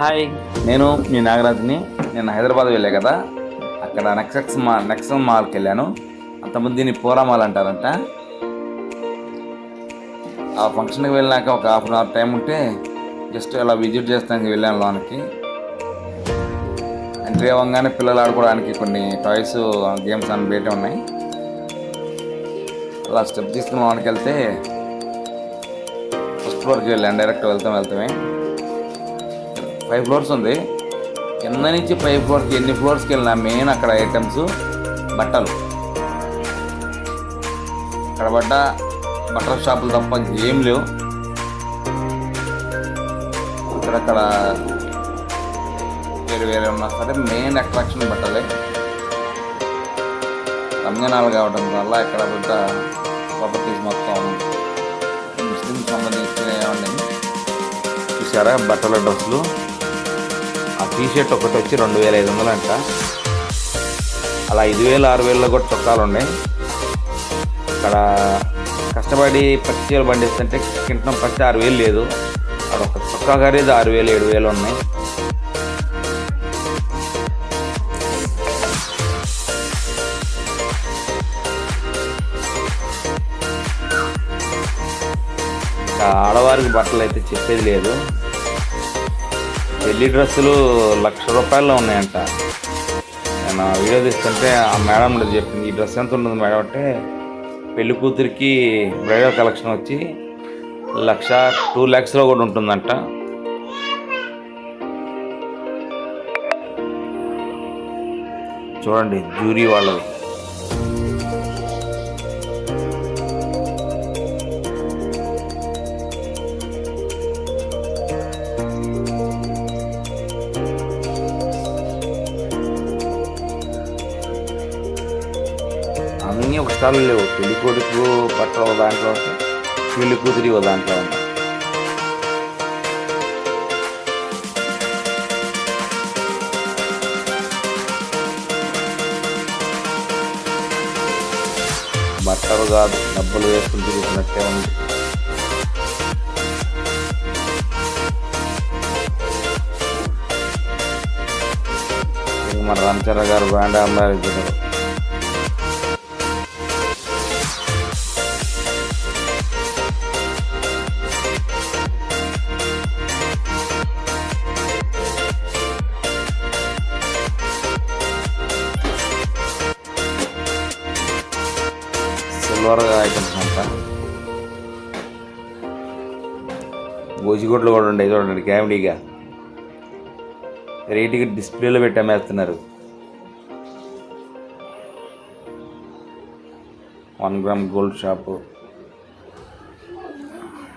Hi నేను మీ నాగరాజ్ని. నేను హైదరాబాద్ వెళ్ళా కదా. అక్కడ నెక్సెక్స్ మా నెక్సన్ మాల్కి వెళ్ళాను. అంతకుముందు దీన్ని పోరా మాల్ అంటారంట. ఆ ఫంక్షన్కి వెళ్ళాక ఒక హాఫ్ అన్ అవర్ టైం ఉంటే జస్ట్ అలా విజిట్ చేస్తానికి వెళ్ళాను లోనికి. ఎంట్రీ అవ్వగానే పిల్లలు ఆడుకోవడానికి కొన్ని టాయ్స్ గేమ్స్ అని బయట ఉన్నాయి. అలా స్టెప్ తీసుకుని లోనికి వెళ్తే ఫస్ట్ ఫ్లోర్కి వెళ్ళాను. డైరెక్ట్ వెళ్తాం వెళ్తామే. ఫైవ్ ఫ్లోర్స్ ఉంది. కింద నుంచి ఫైవ్ ఫ్లోర్స్కి ఎన్ని ఫ్లోర్స్కి వెళ్ళినా మెయిన్ అక్కడ ఐటమ్స్ బట్టలు. అక్కడ పడ్డ బట్టల షాపులు తప్ప ఏం లేవు. అక్కడక్కడ వేరు వేరే ఉన్నా సరే మెయిన్ అట్రాక్షన్ బట్టలే. రంజనాలు కావడం వల్ల ఇక్కడ పెద్ద ప్రాపర్టీస్ మొత్తం ముస్లిం సంబంధించినవి చూసారా బట్టల డ్రెస్సులు. ఆ టీ షర్ట్ ఒకటి వచ్చి రెండు వేల ఐదు వందలు అంట. అలా ఐదు వేలు ఆరు వేలలో కూడా చొక్కాలు ఉన్నాయి ఇక్కడ కష్టపడి పచ్చి చీరలు పండిస్తుంటే కింటం పచ్చి ఆరు వేలు లేదు. అక్కడ ఒక చొక్కా ఖరీదు ఆరు వేలు ఏడు వేలు ఉన్నాయి. ఆడవారికి బట్టలు అయితే చెప్పేది లేదు. పెళ్ళి డ్రెస్సులు లక్ష రూపాయల్లో ఉన్నాయంట. నేను వీడియో తీస్తుంటే ఆ మేడం చెప్పింది ఈ డ్రెస్ ఎంత ఉంటుంది మేడం? అంటే పెళ్ళి కూతురికి బ్రైడల్ కలెక్షన్ వచ్చి లక్ష టూ ల్యాక్స్లో కూడా ఉంటుందంట. చూడండి జ్యూరీ వాళ్ళది. అన్నీ ఒక స్టాల్ లేవు. పెళ్ళి కొడుకు బట్టలు ఒక దాంట్లో ఉంటాయి పెళ్ళి కూతురి ఒక దాంట్లో ఉంటాయి బట్టలు కాదు డబ్బులు వేసుకుని తిరుగుతున్నట్టే ఉంది. మన రామచంద్ర గారు బ్రాండ్ అమ్మారు తెల్లవారుగా ఐటమ్స్ అంతా గోజిగుడ్లు కూడా ఉండే చూడండి కామెడీగా రేటుకి డిస్ప్లేలో పెట్టి అమ్మేస్తున్నారు. One gram gold shop.